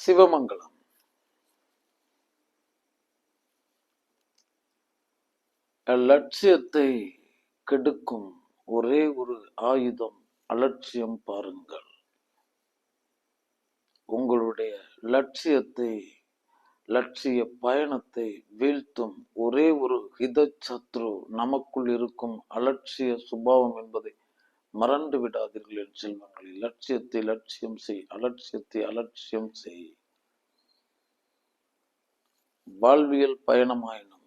சிவமங்கலம். லட்சியத்தை கெடுக்கும் ஒரே ஒரு ஆயுதம் அலட்சியம் பாருங்கள். உங்களுடைய லட்சியத்தை லட்சிய பயணத்தை வீழ்த்தும் ஒரே ஒரு ஹித சத்ரு நமக்குள் இருக்கும் அலட்சிய சுபாவம் என்பதை மறந்து விடாதீர்கள் என் செல்வங்களை. லட்சியத்தை லட்சியம் செய் அலட்சியத்தை அலட்சியம் செய். வாழ்வியல் பயணமாயினும்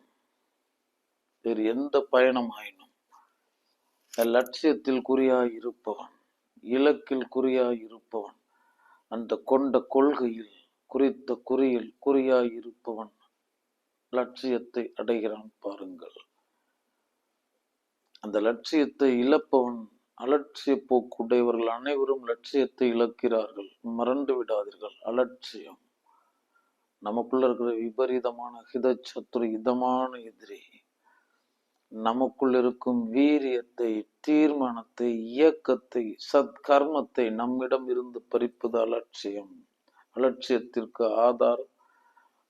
வேறு எந்த பயணமாயினும் லட்சியத்தில் குறியாய் இருப்பவன் இலக்கில் குறியாய் இருப்பவன் அந்த கொண்ட கொள்கையில் குறித்த குறியில் குறியாய் இருப்பவன் லட்சியத்தை அடைகிறான் பாருங்கள். அந்த லட்சியத்தை இழப்பவன் அலட்சிய போக்குடையவர்கள் அனைவரும் லட்சியத்தை இழக்கிறார்கள். மறந்து விடாதீர்கள். அலட்சியம். நமக்குள்ள இருக்கிற விபரீதமான ஹித சத்துரு இதமான எதிரி. நமக்குள் இருக்கும் வீரியத்தை தீர்மானத்தை இயக்கத்தை சத்கர்மத்தை நம்மிடம் இருந்து பறிப்பது அலட்சியம். அலட்சியத்திற்கு ஆதார்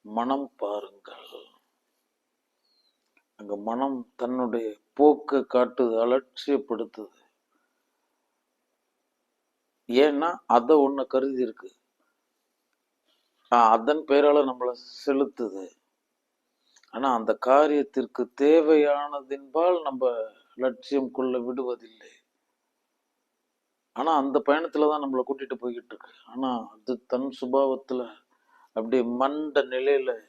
மனம் பாருங்கள். அங்க மனம் தன்னுடைய போக்கை காட்டுது அலட்சியப்படுத்துது. ஏன்னா அதை ஒண்ணு கருதி இருக்கு. ஆஹ் அதன் பெயரால நம்மளை செலுத்துது. ஆனா அந்த காரியத்திற்கு தேவையானதின்பால் நம்ம லட்சியம் கொள்ள விடுவதில்லை. ஆனா அந்த பயணத்துலதான் நம்மளை கூட்டிட்டு போய்கிட்டு இருக்கு. ஆனா அது தன் சுபாவத்துல அப்படியே மண்ட நிலையில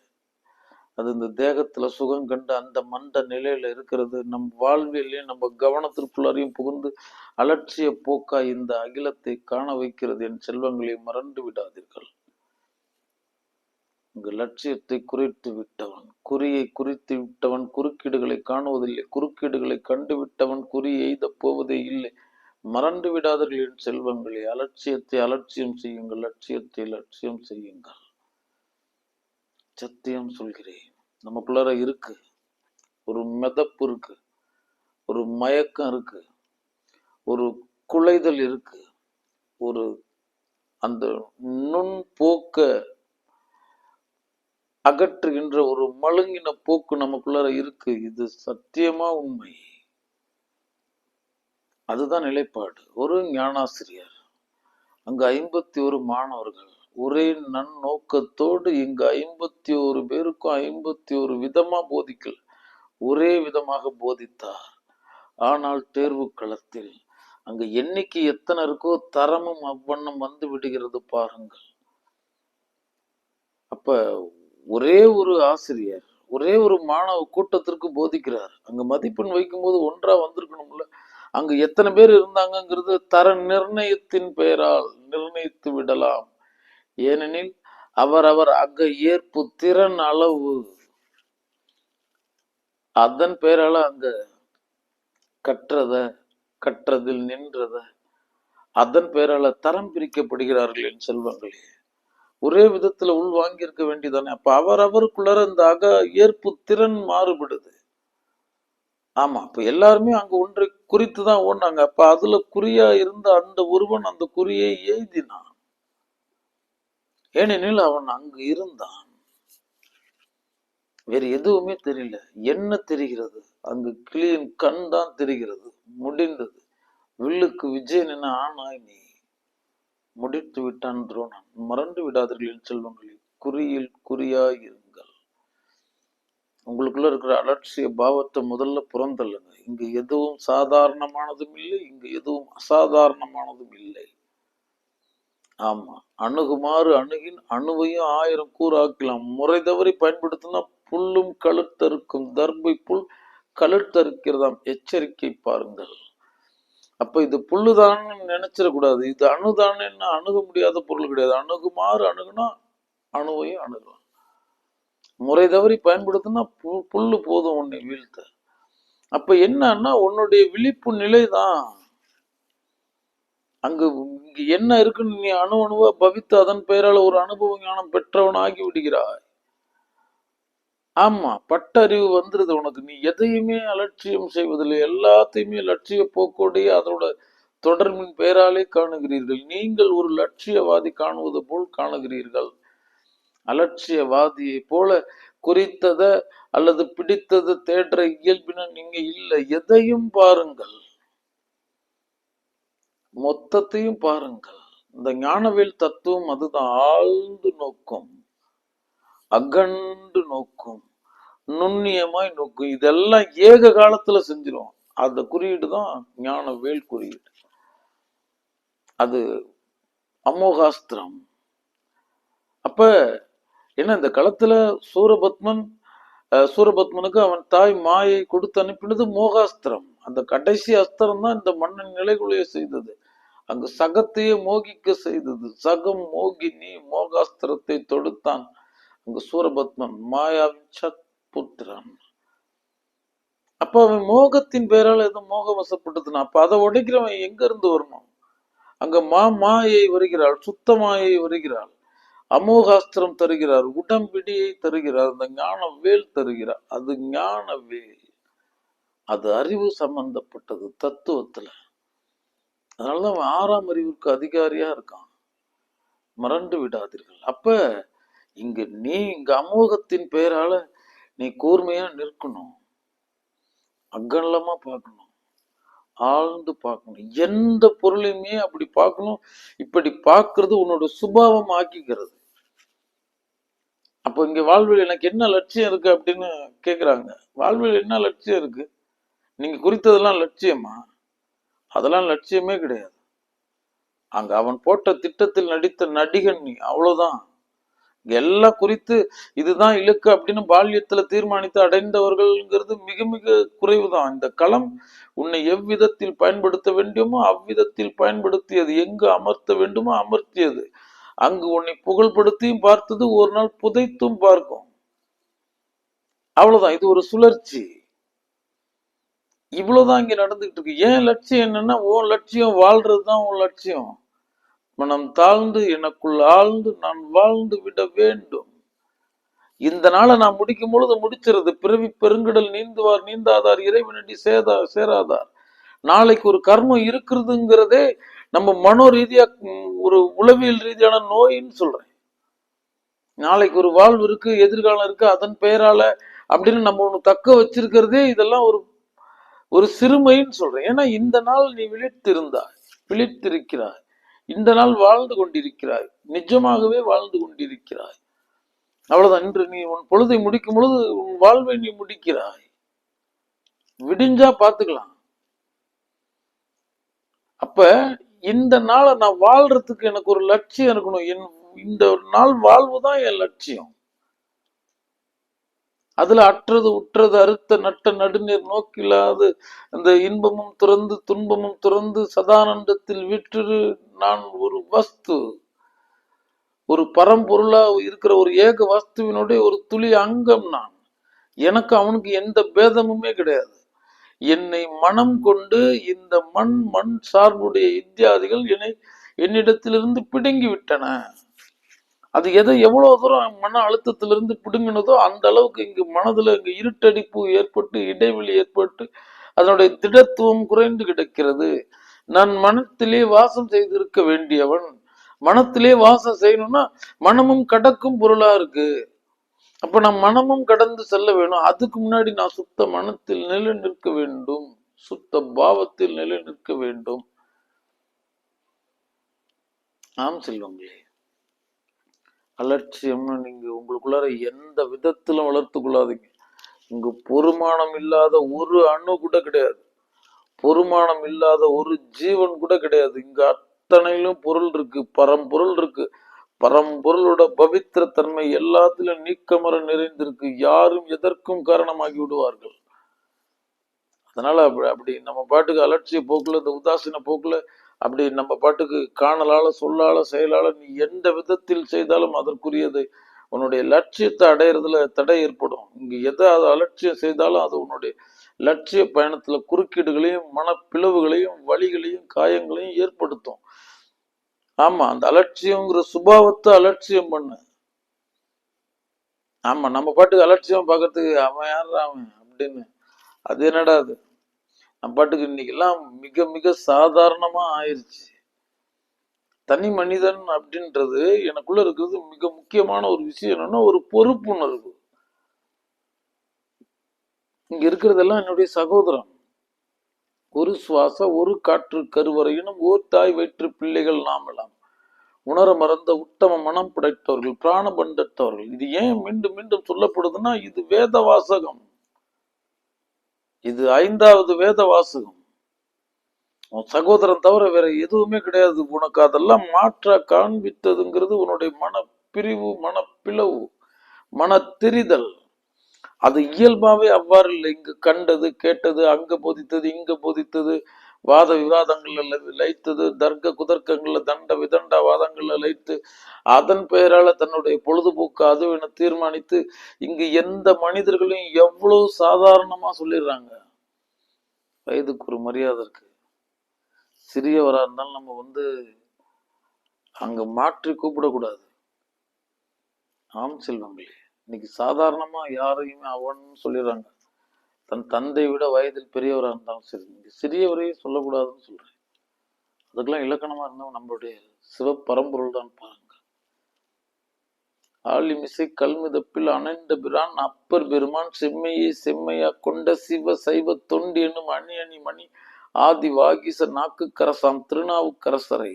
அது இந்த தேகத்துல சுகம் கண்டு அந்த மண்ட நிலையில இருக்கிறது. நம் வாழ்வியலையும் நம்ம கவனத்திற்குள்ளாரையும் புகுந்து அலட்சிய போக்கா இந்த அகிலத்தை காண வைக்கிறது என் செல்வங்களை மறந்து விடாதீர்கள். இங்கு லட்சியத்தை குறித்து விட்டவன் குறியை குறித்து விட்டவன் குறுக்கீடுகளை காணுவதில்லை. குறுக்கீடுகளை கண்டு விட்டவன் குறி எய்த போவதே இல்லை. மறந்து விடாதீர்கள் என் செல்வங்களே. அலட்சியத்தை அலட்சியம் செய்யுங்கள். லட்சியத்தை லட்சியம் செய்யுங்கள். சத்தியம் சொல்கிறேன். நமக்குள்ளார இருக்கு. ஒரு மிதப்பு இருக்கு. ஒரு மயக்கம் இருக்கு. ஒரு குலைதல் இருக்கு. ஒரு அந்த நுண் போக்க அகற்றுகின்ற ஒரு மழுங்கின போக்கு நமக்குள்ளார இருக்கு. இது சத்தியமா உண்மை? அதுதான் நிலைப்பாடு. ஒரு ஞானாசிரியர். அங்கு ஐம்பத்தி ஒரு மாணவர்கள் ஒரே நன்னோக்கத்தோடு இங்கு ஐம்பத்தி ஒரு பேருக்கும் ஐம்பத்தி ஒரு விதமா போதிக்கல. ஒரே விதமாக போதித்தார். ஆனால் தேர்வு களத்தில் அங்கு எண்ணிக்கை எத்தனை இருக்கோ தரமும் அவ்வண்ணம் வந்து விடுகிறது பாருங்கள். அப்ப ஒரே ஒரு ஆசிரியர் ஒரே ஒரு மாணவ கூட்டத்திற்கு போதிக்கிறார். அங்க மதிப்பெண் வைக்கும்போது ஒன்றா வந்திருக்கணும்ல. அங்கு எத்தனை பேர் இருந்தாங்கங்கிறது தர நிர்ணயத்தின் பெயரால் நிர்ணயித்து விடலாம். ஏனெனில் அவரவர் அங்க ஏற்பு திறன் அளவு. அதன் பெயரால அங்க கற்றத கற்றதில் நின்றத அதன் பெயரால தரம் பிரிக்கப்படுகிறார்கள் என் செல்வங்களே. ஒரே விதத்துல உள் வாங்கியிருக்க வேண்டியதானே. அப்ப அவரவருக்குள்ளார இந்த அக ஏற்பு திறன் மாறுபடுது. ஆமா அப்ப எல்லாருமே அங்க ஒன்றை குறித்து தான் ஓடினாங்க. அப்ப அதுல குறியா இருந்த அந்த ஒருவன் அந்த குறியை எழுதினான். ஏனெனில் அவன் அங்கு இருந்தான். வேறு எதுவுமே தெரியல. என்ன தெரிகிறது? அங்கு கிளியின் கண் தான் தெரிகிறது. முடிந்தது. வில்லுக்கு விஜயன் என ஆனாய் நீ. முடித்து விட்டான் துரோணன். மறந்து விடாதீர்கள் என் செல்வங்களே. குறியில் குறியாய் இருங்கள் உங்களுக்குள்ள இருக்கிற அலட்சிய பாவத்தை முதல்ல புறந்தள்ளுங்க. இங்கு எதுவும் சாதாரணமானதும் இல்லை இங்கு எதுவும் அசாதாரணமானதும் இல்லை. ஆமா. அணுகுமாறு அணுகின் அணுவையும் ஆயிரம் கூறாக்கலாம் முறை தவறி பயன்படுத்தினா புல்லும் கழுத்தறுக்கும் தர்பை புல் கழுத்தறுக்கிறதாம். எச்சரிக்கை பாருங்கள். அப்ப இது புல்லுதான் நினைச்சிடக்கூடாது. இது அணுதானேன்னா அணுக முடியாத பொருள் கிடையாது. அணுகுமாறு அணுகுனா அணுவையும் அணுகலாம். முறை தவறி பயன்படுத்தினா பு- புல்லு போதும் உன்னை வீழ்த்த. அப்ப என்னன்னா உன்னுடைய விழிப்பு நிலைதான். அங்கு இங்கு என்ன இருக்குன்னு நீ அணு அணுவா பவித்து அதன் பெயரால் ஒரு அனுபவ ஞானம் பெற்றவன் ஆகி விடுகிறாய். ஆமா பட்டறிவு வந்துருது உனக்கு. நீ எதையுமே அலட்சியம் செய்வதில்லை. எல்லாத்தையுமே லட்சிய போக்கோடைய அதோட தொடர்பின் பெயராலே காணுகிறீர்கள். நீங்கள் ஒரு லட்சியவாதி காணுவது போல் காணுகிறீர்கள். அலட்சியவாதியை போல குறித்தத அல்லது பிடித்ததை தேடுற இயல்பின நீங்க இல்லை. எதையும் பாருங்கள். மொத்தத்தையும் பாருங்கள். இந்த ஞானவேல் தத்துவம் அதுதான். ஆழ்ந்து நோக்கும். அகண்டு நோக்கும். நுண்ணியமாய் நோக்கும். இதெல்லாம் ஏக காலத்துல செஞ்சிடும் அந்த குறியீடு தான் ஞானவேல் குறியீடு. அது அமோகாஸ்திரம். அப்ப என்ன இந்த களத்துல சூரபத்மன் அஹ், சூரபத்மனுக்கு அவன் தாய் மாயை கொடுத்து அனுப்பினது மோகாஸ்திரம். அந்த கடைசி அஸ்திரம் தான் இந்த மன்னன் நிலைகுலைய செய்தது. அங்கு சகத்தையே மோகிக்க செய்தது. சகம் மோகினி மோகாஸ்திரத்தை தொடுத்தான். அங்கு சூரபத்மன் மாயாவின் சத்புத்திரன் அப்ப அவன் மோகத்தின் பெயரால் ஏதோ மோக வசப்பட்டதுனா அப்ப அதை உடைக்கிறவன் எங்க இருந்து வரணும்? அங்க மா மாயை வருகிறாள் சுத்த மாயை வருகிறாள். அமோகாஸ்திரம் தருகிறார் உடம்பிடியை தருகிறார் அந்த ஞான வேல் தருகிறார். அது ஞான வேல். அது அறிவு சம்பந்தப்பட்டது தத்துவத்துல. அதனாலதான் அவன் ஆறாம் அறிவுக்கு அதிகாரியாக இருக்கான். மறந்து விடாதீர்கள். அப்போ இங்கே நீ இங்கே அமோகத்தின் பெயரால் நீ கூர்மையாக நிற்கணும். அகலமாக பார்க்கணும். ஆழ்ந்து பார்க்கணும். எந்த பொருளையுமே அப்படி பார்க்கணும். இப்படி பார்க்கறது உன்னோட சுபாவம் ஆக்கிக்கிறது. அப்போ இங்கே வாழ்வில் எனக்கு என்ன லட்சியம் இருக்கு அப்படின்னு கேட்குறாங்க வாழ்வில் என்ன லட்சியம் இருக்கு? நீங்கள் குறித்ததெல்லாம் லட்சியமா? அதெல்லாம் லட்சியமே கிடையாது. அங்க அவன் போட்ட திட்டத்தில் நடித்த நடிகன் நீ அவ்வளவுதான். எல்லாம் குறித்து இதுதான் இலக்கு அப்படின்னு பால்யத்துல தீர்மானித்து அடைந்தவர்கள்ங்கிறது மிக மிக குறைவுதான். இந்த களம் உன்னை எவ்விதத்தில் பயன்படுத்த வேண்டுமோ அவ்விதத்தில் பயன்படுத்தியது. எங்கு அமர்த்த வேண்டுமோ அமர்த்தியது. அங்கு உன்னை புகழ்படுத்தியும் பார்த்தது ஒரு நாள் புதைத்தும் பார்க்கும். அவ்வளவுதான். இது ஒரு சுழற்சி. இவ்வளோதான் இங்கே நடந்துக்கிட்டு இருக்கு ஏன் லட்சியம் என்னன்னா உன் லட்சியம் வாழ்றது தான் உன் லட்சியம். மனம் தாழ்ந்து எனக்குள் ஆழ்ந்து நான் வாழ்ந்து விட வேண்டும். இந்த நாளை நான் முடிக்கும் பொழுது முடிச்சிருது. பிறவி பெருங்கடல் நீந்துவார் நீந்தாதார் இறைவனடி சேதா சேராதார். நாளைக்கு ஒரு கர்மம் இருக்கிறதுங்கிறதே நம்ம மனோ ரீதியா ஒரு உளவியல் ரீதியான நோயின்னு சொல்றேன். நாளைக்கு ஒரு வாழ்வு இருக்கு எதிர்காலம் இருக்கு அதன் பெயரால அப்படின்னு நம்ம ஒன்று தக்க வச்சிருக்கிறதே இதெல்லாம் ஒரு ஒரு சிறுமைன்னு சொல்றேன். ஏன்னா இந்த நாள் நீ விழித்திருந்தாய் விழித்திருக்கிறாய். இந்த நாள் வாழ்ந்து கொண்டிருக்கிறாய். நிஜமாகவே வாழ்ந்து கொண்டிருக்கிறாய். அவ்வளவுதான். இன்று நீ உன் பொழுதை முடிக்கும் பொழுது உன் வாழ்வை நீ முடிக்கிறாய். விடிஞ்சா பாத்துக்கலாம் அப்ப இந்த நாளை நான் வாழ்றதுக்கு எனக்கு ஒரு லட்சியம் இருக்கணும். என் இந்த நாள் வாழ்வு தான் என் லட்சியம். அதுல அற்றது உற்றது அறுத்த நட்ட நடுநீர் நோக்கில்லாது அந்த இன்பமும் துறந்து துன்பமும் துறந்து சதானந்தத்தில் விற்று நான் ஒரு வஸ்து. ஒரு பரம்பொருளா இருக்கிற ஒரு ஏக வஸ்துவினுடைய ஒரு துளி அங்கம் நான். எனக்கு அவனுக்கு எந்த பேதமுமே கிடையாது. என்னை மனம் கொண்டு இந்த மண் மண் சார்புடைய இத்தியாதிகள் என்னை என்னிடத்திலிருந்து பிடுங்கி விட்டன. அது எதை எவ்வளவு தூரம் மன அழுத்தத்திலிருந்து பிடுங்கினதோ அந்த அளவுக்கு இங்கு மனதுல இங்கு இருட்டடிப்பு ஏற்பட்டு இடைவெளி ஏற்பட்டு அதனுடைய திடத்துவம் குறைந்து கிடக்கிறது. நான் மனத்திலே வாசம் செய்திருக்க வேண்டியவன். மனத்திலே வாசம் செய்யணும்னா மனமும் கடக்கும் பொருளா இருக்கு. அப்ப நான் மனமும் கடந்து செல்ல வேணும். அதுக்கு முன்னாடி நான் சுத்த மனத்தில் நிலை நிற்க வேண்டும். சுத்த பாவத்தில் நிலை நிற்க வேண்டும். ஆம் செல்வங்களே. அலட்சியம்னு நீங்க உங்களுக்குள்ளார எந்த விதத்திலும் வளர்த்து கொள்ளாதீங்க இங்கு பொறுமானம் இல்லாத ஒரு அணு கூட கிடையாது. பொறுமானம் இல்லாத ஒரு ஜீவன் கூட கிடையாது. இங்க அத்தனையிலும் பொருள் இருக்கு பரம்பொருள் இருக்கு. பரம்பொருளோட பவித்திர தன்மை எல்லாத்திலும் நீக்கமர நிறைந்திருக்கு. யாரும் எதற்கும் காரணமாகி விடுவார்கள். அதனால அப்படி அப்படி நம்ம பாட்டுக்கு அலட்சிய போக்குல இந்த உதாசீன போக்குல அப்படி நம்ம பாட்டுக்கு காணலால சொல்லால செயலால நீ எந்த விதத்தில் செய்தாலும் அதற்குரியது. உன்னுடைய லட்சியத்தை அடையிறதுல தடை ஏற்படும். இங்க எதை அது அலட்சியம் செய்தாலும் அது உன்னுடைய லட்சிய பயணத்துல குறுக்கீடுகளையும் மனப்பிளவுகளையும் வலிகளையும் காயங்களையும் ஏற்படுத்தும். ஆமா அந்த அலட்சியங்கிற சுபாவத்தை அலட்சியம் பண்ணு. ஆமா நம்ம பாட்டுக்கு அலட்சியம் பார்க்கறதுக்கு அவன் யார் அவன் அப்படின்னு. அது என்னடா அது? நம்ம பாட்டுக்கு இன்னைக்கெல்லாம் மிக மிக சாதாரணமா ஆயிருச்சு. தனி மனிதன் அப்படின்றது எனக்குள்ள இருக்கிறது மிக முக்கியமான ஒரு விஷயம் என்னன்னா ஒரு பொறுப்புணர்வு. இங்க இருக்கிறதெல்லாம் என்னுடைய சகோதரன். ஒரு சுவாச ஒரு காற்று கருவறையினும் ஓர் தாய் வயிற்று பிள்ளைகள் நாமெல்லாம் உணர மறந்த உத்தம மனம் படைத்தவர்கள் பிராண பண்டத்தவர்கள் இது ஏன் மீண்டும் மீண்டும் சொல்லப்படுதுன்னா இது வேத வாசகம் இது ஐந்தாவது வேத வாசகம். உன் சகோதரன் தவிர வேற எதுவுமே கிடையாது. உனக்கு அதெல்லாம் மாற்ற காண்பித்ததுங்கிறது உன்னுடைய மனப்பிரிவு மனப்பிளவு மன தெரிதல் அது இயல்பாவே அவ்வாறு இல்லை இங்கு கண்டது கேட்டது அங்க போதித்தது இங்க போதித்தது. வாத விவாதங்கள்ல லைத்தது தர்க்க குதர்க்கங்கள்ல தண்ட விதண்ட வாதங்கள்ல லைத்து அதன் பெயரால தன்னுடைய பொழுதுபோக்கு அதுவென தீர்மானித்து இங்கு எந்த மனிதர்களையும் எவ்வளவு சாதாரணமா சொல்லிடுறாங்க? வயதுக்கு ஒரு மரியாதை இருக்கு. சிறியவரா இருந்தாலும் நம்ம வந்து அங்க மாற்றி கூப்பிடக்கூடாது. ஆம் செல்வங்களே இன்னைக்கு சாதாரணமா யாரையுமே அவன் சொல்லிடுறாங்க. தன் தந்தை விட வயதில் பெரியவரா இருந்தாலும் சரி இங்கே சிறியவரையும் சொல்லக்கூடாதுன்னு சொல்றேன். அதுக்கெல்லாம் இலக்கணமா இருந்தவன் நம்மளுடைய சிவப்பரம்பொருள் தான் பாருங்க. ஆளிமிசை கல்மிதப்பில் அணைந்த பிரான் அப்பர் பெருமான் செம்மையை செம்மையா கொண்ட சிவ சைவ தொண்டு என்னும் அணி அணி மணி ஆதி வாகிச நாக்கு கரசாம் திருநாவுக்கரசரை.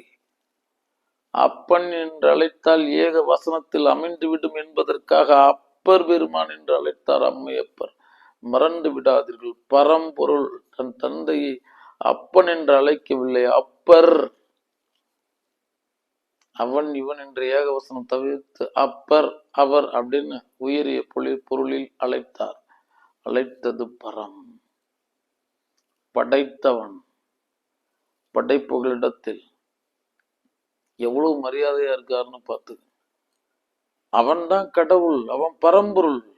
அப்பன் என்று அழைத்தால் ஏக வசனத்தில் அமைந்து விடும் என்பதற்காக அப்பர் பெருமான் என்று அழைத்தார் அம்மையப்பர். மறந்து விடாதீர்கள். பரம்பொருள் தன் தந்தையை அப்பன் என்று அழைக்கவில்லை. அப்பர். அவன் இவன் என்ற ஏகவசனம் தவிர்த்து அப்பர் அவர் அப்படின்னு உயரிய பொருளில் பொருளில் அழைத்தார். அழைத்தது பரம். படைத்தவன். படைப்புகளிடத்தில் எவ்வளவு மரியாதையா இருக்காருன்னு பார்த்து. அவன்தான் கடவுள் அவன் பரம்பொருள்.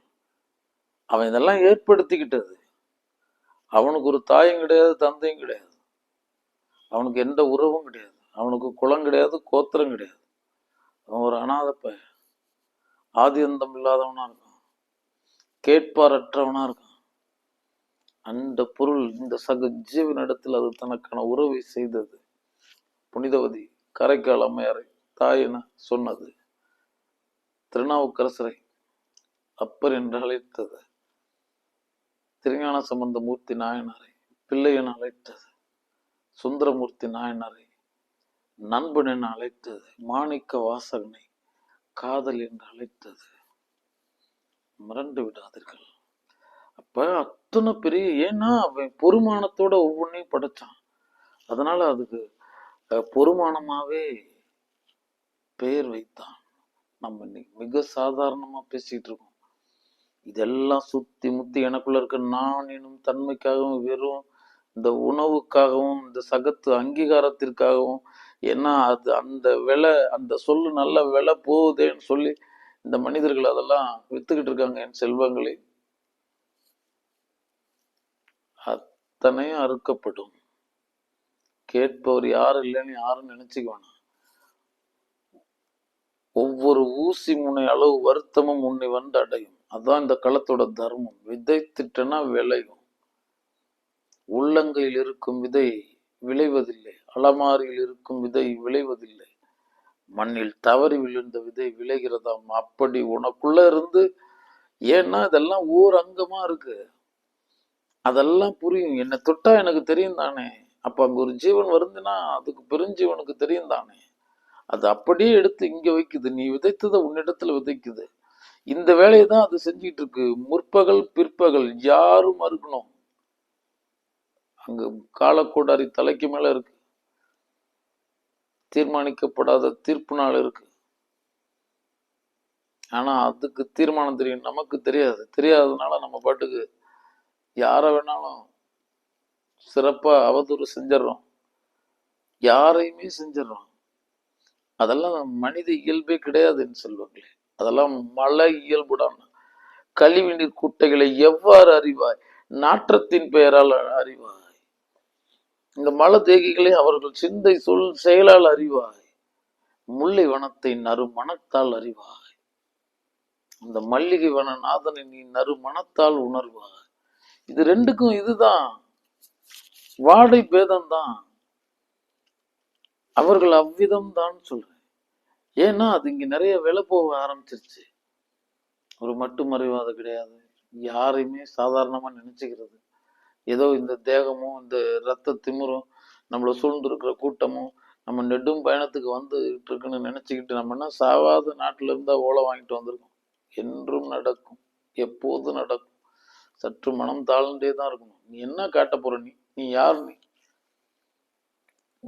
அவன் இதெல்லாம் ஏற்படுத்திக்கிட்டது. அவனுக்கு ஒரு தாயும் கிடையாது தந்தையும் கிடையாது. அவனுக்கு எந்த உறவும் கிடையாது. அவனுக்கு குளம் கிடையாது கோத்திரம் கிடையாது. அவன் ஒரு அனாதை பையன். ஆதி இல்லாதவனா இருக்கான். கேட்பாரற்றவனா இருக்கான். அந்த பொருள் இந்த சக ஜீவனிடத்தில் அது தனக்கான உறவை செய்தது. புனிதவதி கரைக்கால் அம்மையாரை தாய் என சொன்னது. திருநாவுக்கரசரை அப்பர் என்று அழைத்தது. திருஞான சம்பந்த மூர்த்தி நாயனாரை பிள்ளை அழைத்தது சுந்தரமூர்த்தி நாயனாரை நண்பன் என அழைத்தது மாணிக்க வாசகனை காதல் என்று அழைத்தது. மிரண்டு விடாதீர்கள். அப்ப அத்தனை பெரிய ஏன்னா அவன் பொறுமானத்தோட ஒவ்வொன்றையும் படைச்சான். அதனால அதுக்கு பொறுமானமாவே பெயர் வைத்தான். நம்ம இன்னைக்கு மிக சாதாரணமா பேசிட்டு இருக்கோம். இதெல்லாம் சுத்தி முத்தி எனக்குள்ள இருக்க நான் எனும் தன்மைக்காகவும் வெறும் இந்த உணவுக்காகவும் இந்த சகத்து அங்கீகாரத்திற்காகவும் ஏன்னா அது அந்த விலை அந்த சொல்லு நல்ல விலை போகுதேன்னு சொல்லி இந்த மனிதர்கள் அதெல்லாம் வித்துக்கிட்டு இருக்காங்க என் செல்வங்களை. அத்தனையும் அறுக்கப்படும். கேட்பவர் யாரும் இல்லைன்னு யாரும் நினைச்சுக்க வேணாம். ஒவ்வொரு ஊசி முனை அளவு வருத்தமும் உன்னை வந்து அடையும். அதான் இந்த களத்தோட தர்மம். விதைத்திட்டனா விளையும். உள்ளங்கையில் இருக்கும் விதை விளைவதில்லை. அலமாரியில் இருக்கும் விதை விளைவதில்லை. மண்ணில் தவறி விழுந்த விதை விளைகிறதாம். அப்படி உனக்குள்ள இருந்து ஏன்னா இதெல்லாம் ஓர் அங்கமா இருக்கு. அதெல்லாம் புரியும். என்னை தொட்டா எனக்கு தெரியும் தானே. அப்ப அங்க ஒரு ஜீவன் வருதுன்னா அதுக்கு பெருஞ்சீவனுக்கு தெரியும் தானே. அது அப்படியே எடுத்து இங்க வைக்குது. நீ விதைத்ததை உன்னிடத்துல விதைக்குது. இந்த வேலையை தான் அது செஞ்சிட்டு இருக்கு முற்பகல் பிற்பகல் யாரும் மறுக்கணும் அங்க காலக்கோடாரி தலைக்கு மேல இருக்கு. தீர்மானிக்கப்படாத தீர்ப்பு நாள் இருக்கு. ஆனா அதுக்கு தீர்மானம் தெரியும். நமக்கு தெரியாது. தெரியாததுனால நம்ம பாட்டுக்கு யார வேணாலும் சிறப்பா அவதூறு செஞ்சிடறோம் யாரையுமே செஞ்சிடறோம் அதெல்லாம் மனித இயல்பே கிடையாதுன்னு சொல்லுவாங்களே அதெல்லாம் மழை இயல்புடான கழிவு நீர் குட்டைகளை எவ்வாறு அறிவாய்? நாற்றத்தின் பெயரால் அறிவாய். இந்த மல தேகிகளை அவர்கள் சிந்தை சொல் செயலால் அறிவாய். முல்லை வனத்தை நறுமணத்தால் அறிவாய். அந்த மல்லிகை வன நாதனை நீ நறு மனத்தால் உணர்வாய். இது ரெண்டுக்கும் இதுதான். வாடை பேதம்தான். அவர்கள் அவ்விதம் தான் சொல்றேன் ஏன்னா அது இங்கே நிறைய விலை போக ஆரம்பிச்சிருச்சு. ஒரு மட்டு மறைவாத கிடையாது. யாரையுமே சாதாரணமாக நினச்சிக்கிறது. ஏதோ இந்த தேகமும் இந்த ரத்த திமிரும் நம்மளை சூழ்ந்திருக்கிற கூட்டமும் நம்ம நெடும் பயணத்துக்கு வந்துட்டு இருக்குன்னு நினச்சிக்கிட்டு நம்ம என்ன சாவாத நாட்டுல ஓலை வாங்கிட்டு வந்திருக்கோம். என்றும் நடக்கும். எப்போதும் நடக்கும்? சற்று மனம் தாழ்ந்தே தான் இருக்கணும். நீ என்ன காட்ட போகிற நீ? நீ யார் நீ?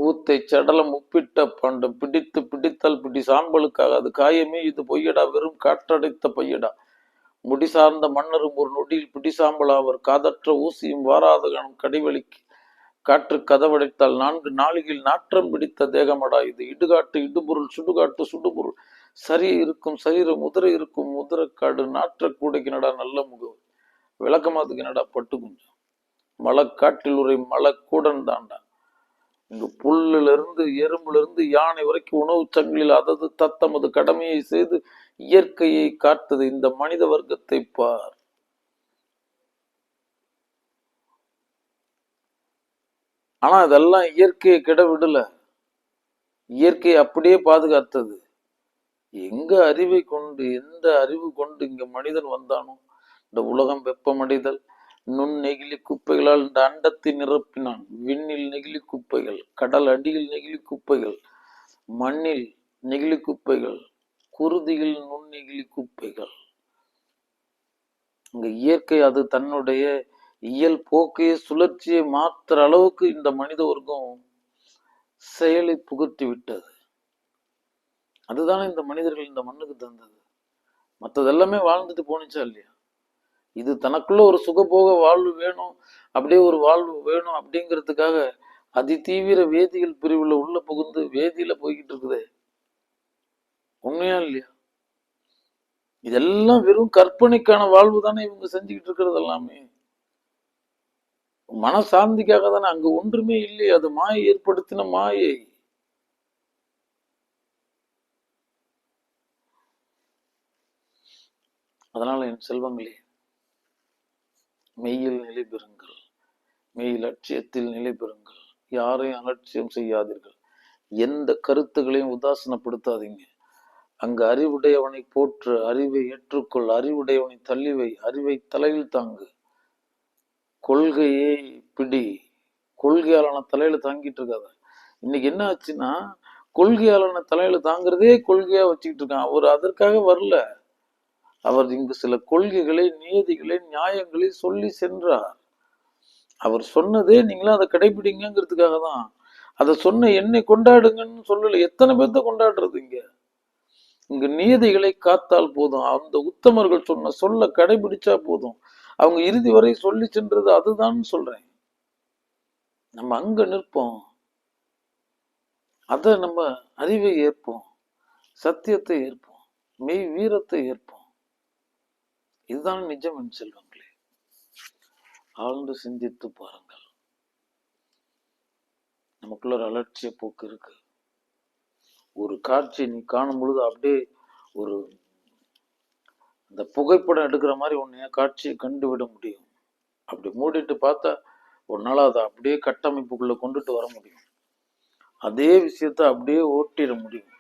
ஊத்தை சடலம் உப்பிட்ட பண்டு பிடித்து பிடித்தல் பிடி சாம்பலுக்காக அது காயமே இது பொய்யடா வெறும் காற்றடைத்த பையடா. முடி சார்ந்த மன்னரும் ஒரு நொடியில் பிடி சாம்பலாவர் காதற்ற ஊசியும் வாராத கணம் கடிவலிக்கு காற்று கதவடைத்தால் நான்கு நாளிகையில் நாற்றம் பிடித்த தேகமடா இது. இடுகாட்டு இடுபொருள் சுடுகாட்டு சுடுபொருள். சரி இருக்கும் சரீர முதிரை இருக்கும் உதிரக்காடு நாற்ற கூடைக்கு நடா நல்ல முகம். விளக்கமாத்துக்கு என்னடா பட்டு குஞ்சம் மலக்காட்டில் உரை மலக்கூடன் தாண்டா இங்கு புல்லுல இருந்து எறும்புல இருந்து யானை வரைக்கும் உணவு சங்கிலில் அதது தத்தமது கடமையை செய்து இயற்கையை காத்தது இந்த மனித வர்க்கத்தை பார். ஆனா இதெல்லாம் இயற்கையை கிடவிடல இயற்கையை அப்படியே பாதுகாத்தது. எங்க அறிவை கொண்டு எந்த அறிவு கொண்டு இங்க மனிதன் வந்தானோ? இந்த உலகம் வெப்பமடைதல் நுண் நெகிழி குப்பைகளால் இந்த அண்டத்தை நிரப்பினான். விண்ணில் நெகிழி குப்பைகள் கடல் அடியில் நெகிழி குப்பைகள் மண்ணில் நெகிழி குப்பைகள் குருதியில் நுண் நெகிழி குப்பைகள். இங்க இயற்கை அது தன்னுடைய இயல் போக்கையை சுழற்சியை மாற்றுற அளவுக்கு இந்த மனித வர்க்கம் செயலை புகுத்தி விட்டது. அதுதானே இந்த மனிதர்கள் இந்த மண்ணுக்கு தந்தது. மற்றதெல்லாமே வாழ்ந்துட்டு போனுச்சா இல்லையா? இது தனக்குள்ள ஒரு சுகபோக வாழ்வு வேணும் அப்படியே ஒரு வாழ்வு வேணும் அப்படிங்கிறதுக்காக அதிதீவிர வேதியியல் பிரிவுல உள்ள புகுந்து வேதியில போய்கிட்டு இருக்குதே. உண்மையா இல்லையா? இதெல்லாம் வெறும் கற்பனைக்கான வாழ்வு தானே இவங்க செஞ்சுக்கிட்டு இருக்கிறது எல்லாமே. மனசாந்திக்காக தானே அங்க ஒன்றுமே இல்லையே அது மாயை ஏற்படுத்தின மாயை. அதனால என் செல்வங்களே மெய்யில் நிலை பெறுங்கள் மெய் லட்சியத்தில் நிலை பெறுங்கள் யாரையும் அலட்சியம் செய்யாதீர்கள். எந்த கருத்துகளையும் உதாசனப்படுத்தாதீங்க. அங்கு அறிவுடையவனை போற்று அறிவை ஏற்றுக்கொள் அறிவுடையவனை தள்ளிவை அறிவை தலையில் தாங்கு. கொள்கையே பிடி. கொள்கையாளன தலையில தாங்கிட்டு இருக்காத. இன்னைக்கு என்ன ஆச்சுன்னா கொள்கையாளன தலையில தாங்குறதே கொள்கையா வச்சுக்கிட்டு இருக்கான். அவர் அதற்காக வரல. அவர் இங்கு சில கொள்கைகளை நியதிகளை நியாயங்களை சொல்லி சென்றார். அவர் சொன்னதே நீங்களும் அதை கடைபிடிங்கிறதுக்காக தான். அதை சொன்ன என்னை கொண்டாடுங்கன்னு சொல்லல. எத்தனை பேர்த்த கொண்டாடுறது இங்க? இங்க நியதிகளை காத்தால் போதும். அந்த உத்தமர்கள் சொன்ன சொல்ல கடைபிடிச்சா போதும். அவங்க இறுதி வரை சொல்லி சென்றது அதுதான் சொல்றேன். நம்ம அங்க நிற்போம். அத நம்ம அறிவை ஏற்போம். சத்தியத்தை ஏற்போம். மெய் வீரத்தை ஏற்போம். இதுதான் நிஜம் என் செல்வங்களே ஆழ்ந்து சிந்தித்து பாருங்கள். நமக்குள்ள ஒரு அலட்சிய போக்கு இருக்கு. ஒரு காட்சி நீ காணும் பொழுது அப்படியே ஒரு இந்த புகைப்படம் எடுக்கிற மாதிரி உன்னைய காட்சியை கண்டுவிட முடியும். அப்படி மூடிட்டு பார்த்தா உன்னால அதை அப்படியே கட்டமைப்புக்குள்ளே கொண்டுட்டு வர முடியும். அதே விஷயத்த அப்படியே ஓட்டிட முடியும்.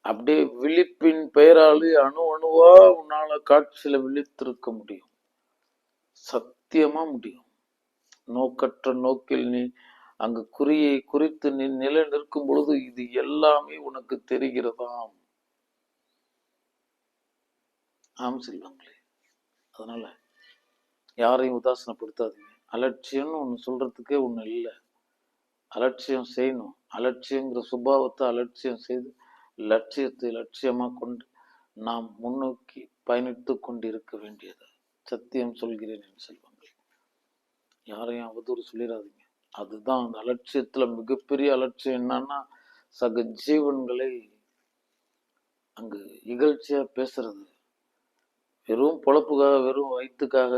அப்படியே விழிப்பின் பெயராலே அணு அணுவா உன்னால காட்சியில விழித்திருக்க முடியும். சத்தியமா முடியும். நோக்கற்ற நோக்கில் நீ அங்கு குறியை குறித்து நீ நிலை நிற்கும் பொழுது இது எல்லாமே உனக்கு தெரிகிறதாம். ஆம் செல்வங்களே. அதனால யாரையும் உதாசனப்படுத்தாதீங்க. அலட்சியம்னு ஒன்று சொல்றதுக்கே ஒன்று இல்லை. அலட்சியம் செய்யணும். அலட்சியங்கிற சுபாவத்தை அலட்சியம் செய்து லட்சியத்தை லட்சியமாக கொண்டு நாம் முன்னோக்கி பயணித்து கொண்டிருக்க வேண்டியது. சத்தியம் சொல்கிறேன் என் செல்வங்கள். யாரையும் அவதூறு சொல்லிடாதீங்க அதுதான் அந்த அலட்சியத்தில் மிகப்பெரிய அலட்சியம் என்னன்னா சக ஜீவன்களை அங்கு இகழ்ச்சியாக பேசுறது. வெறும் பொழப்புக்காக வெறும் வயிற்றுக்காக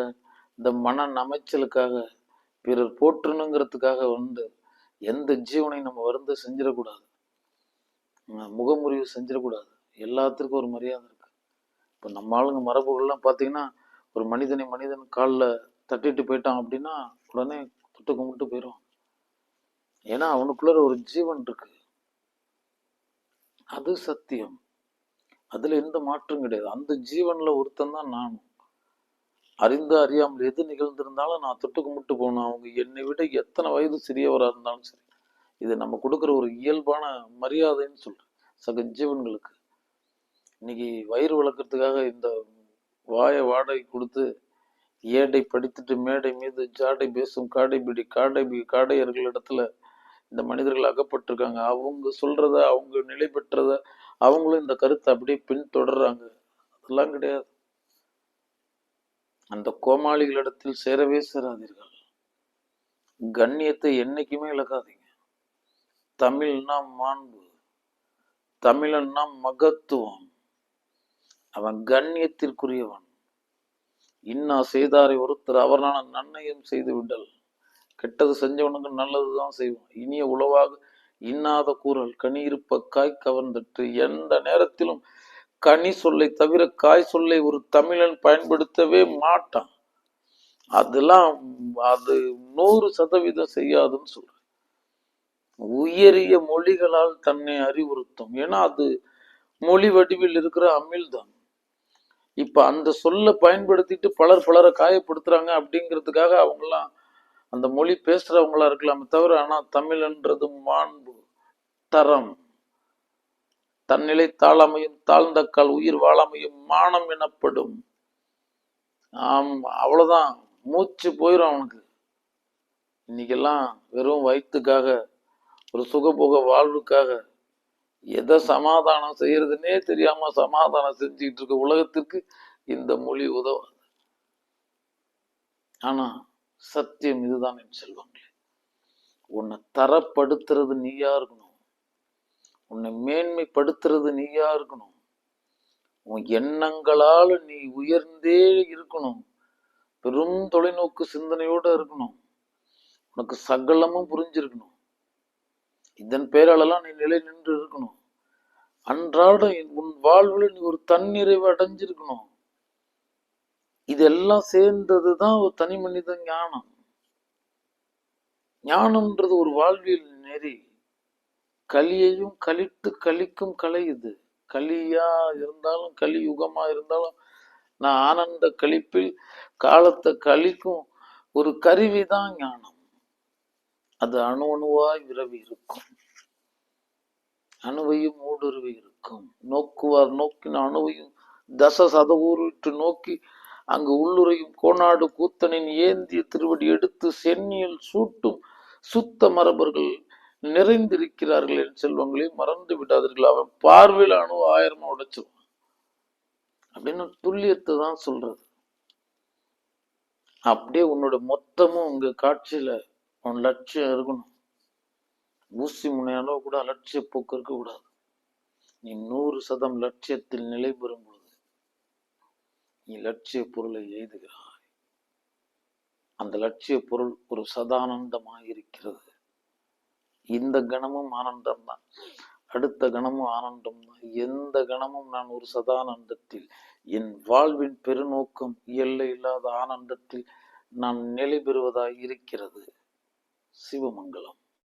இந்த மன நமைச்சலுக்காக பிறர் போற்றணுங்கிறதுக்காக வந்து எந்த ஜீவனையும் நம்ம வந்து செஞ்சிடக்கூடாது. முகமுறிவு செஞ்சிடக்கூடாது. எல்லாத்துக்கும் ஒரு மரியாதை இருக்கு. இப்போ நம்ம ஆளுங்க மரபுகள்லாம் பார்த்தீங்கன்னா ஒரு மனிதனை மனிதன் காலில் தட்டிட்டு போயிட்டான் அப்படின்னா உடனே தொட்டு கும்பிட்டு போயிடும் ஏன்னா அவனுக்குள்ள ஒரு ஜீவன் இருக்கு. அது சத்தியம். அதுல எந்த மாற்றம் கிடையாது. அந்த ஜீவன்ல ஒருத்தன் தான் நானும். அறிந்து அறியாமல் எது நிகழ்ந்திருந்தாலும் நான் தொட்டு கும்பிட்டு போனேன். அவங்க என்னை விட எத்தனை வயது சிறியவராக இருந்தாலும் சரி. இது நம்ம கொடுக்குற ஒரு இயல்பான மரியாதைன்னு சொல்றேன். சக ஜீவன்களுக்கு இன்னைக்கு வயிறு வளர்க்குறதுக்காக இந்த வாயை வாடகை கொடுத்து ஏடை படித்துட்டு மேடை மீது ஜாடை பேசும் காடை பிடி காடை பி காடையர்கள் இடத்துல இந்த மனிதர்கள் அகப்பட்டிருக்காங்க. அவங்க சொல்கிறத அவங்க நிலை பெற்றத அவங்களும் இந்த கருத்தை அப்படியே பின்தொடர்றாங்க. அதெல்லாம் கிடையாது. அந்த கோமாளிகளிடத்தில் சேரவே சேராதீர்கள். கண்ணியத்தை என்னைக்குமே இழக்காதீங்க. தமிழ்னா மாண்பு தமிழன்னா மகத்துவம். அவன் கண்ணியத்திற்குரியவன். இன்னா செய்தாரை ஒருத்தர் அவரான நன்மையும் செய்து விடல். கெட்டது செஞ்சவனுக்கு நல்லதுதான் செய்வான். இனிய உளவாக இன்னாத கூறல் கனி இருப்ப காய் கவர்ந்தற்று எந்த நேரத்திலும் கனி சொல்லை தவிர காய் சொல்லை ஒரு தமிழன் பயன்படுத்தவே மாட்டான். அதெல்லாம் அது நூறு சதவீதம் செய்யாதுன்னு சொல்றேன். உயரிய மொழிகளால் தன்னை அறிவுறுத்தும். ஏன்னா அது மொழி வடிவில் இருக்கிற அமிழ்தான். இப்ப அந்த சொல்ல பயன்படுத்திட்டு பலர் பலரை காயப்படுத்துறாங்க அப்படிங்கிறதுக்காக அவங்கெல்லாம் அந்த மொழி பேசுறவங்களா இருக்கலாமே தவிர ஆனா தமிழ்ன்றது மாண்பு தரம். தன்னிலை தாழமையும் தாழ்ந்த கால் உயிர் வாழமையும் மானம் எனப்படும். ஆம் அவ்வளவுதான். மூச்சு போயிடும் அவனுக்கு. இன்னைக்கெல்லாம் வெறும் வயிற்றுக்காக ஒரு சுகபோக வாழ்வுக்காக எதை சமாதானம் செய்யறதுன்னே தெரியாம சமாதானம் செஞ்சுக்கிட்டு இருக்க உலகத்திற்கு இந்த மொழி உதவாது. ஆனா சத்தியம் இதுதான் என் செல்வங்களே. உன்னை தரப்படுத்துறது நீயா இருக்கணும். உன்னை மேன்மைப்படுத்துறது நீயா இருக்கணும். உன் எண்ணங்களால நீ உயர்ந்தே இருக்கணும். பெரும் தொலைநோக்கு சிந்தனையோட இருக்கணும். உனக்கு சகலமும் புரிஞ்சிருக்கணும். இதன் பேராலெல்லாம் நீ நிலை நின்று இருக்கணும். அன்றாடம் உன் வாழ்வில் நீ ஒரு தன்னிறைவு அடைஞ்சிருக்கணும். இதெல்லாம் சேர்ந்ததுதான் ஒரு தனி மனித ஞானம். ஞானம்ன்றது ஒரு வாழ்வியல் நெறி. கலியையும் கழித்து கலிக்கும் கலை இது. கலியா இருந்தாலும் கலியுகமா இருந்தாலும் நான் ஆனந்த கழிப்பில் காலத்தை கழிக்கும் ஒரு கருவி தான் ஞானம். அது அணு அணுவாய் விரவி இருக்கும். அணுவையும் ஊடுருவி இருக்கும். நோக்குவார் நோக்கின அணுவையும் தச சதவூரிட்டு நோக்கி அங்கு உள்ளுரையும் கோனாடு கூத்தனின் ஏந்திய திருவடி எடுத்து சென்னியில் சூட்டும் சுத்த மரபர்கள் நிறைந்திருக்கிறார்கள் என் செல்வங்களை மறந்து விடாதீர்கள். அவன் பார்வையில் அணு ஆயிரமா உடைச்சிருவான். அப்படின்னு துல்லியத்தை தான் சொல்றது. அப்படியே உன்னோட மொத்தமும் உங்க காட்சியில உன் லட்சியம் இருக்கணும். ஊசி முனையாலோ கூட அலட்சிய போக்கு இருக்கக்கூடாது நீ நூறு சதம் லட்சியத்தில் நிலை பெறும் பொழுது நீ லட்சிய பொருளை எய்துகிறாய். அந்த லட்சிய பொருள் ஒரு சதானந்தமாக இருக்கிறது இந்த கணமும் ஆனந்தம்தான். அடுத்த கணமும் ஆனந்தம் தான் எந்த கணமும் நான் ஒரு சதானந்தத்தில் என் வாழ்வின் பெருநோக்கம் எல்லை இல்லாத ஆனந்தத்தில் நான் நிலை பெறுவதாய் இருக்கிறது சிவமங்கலம்.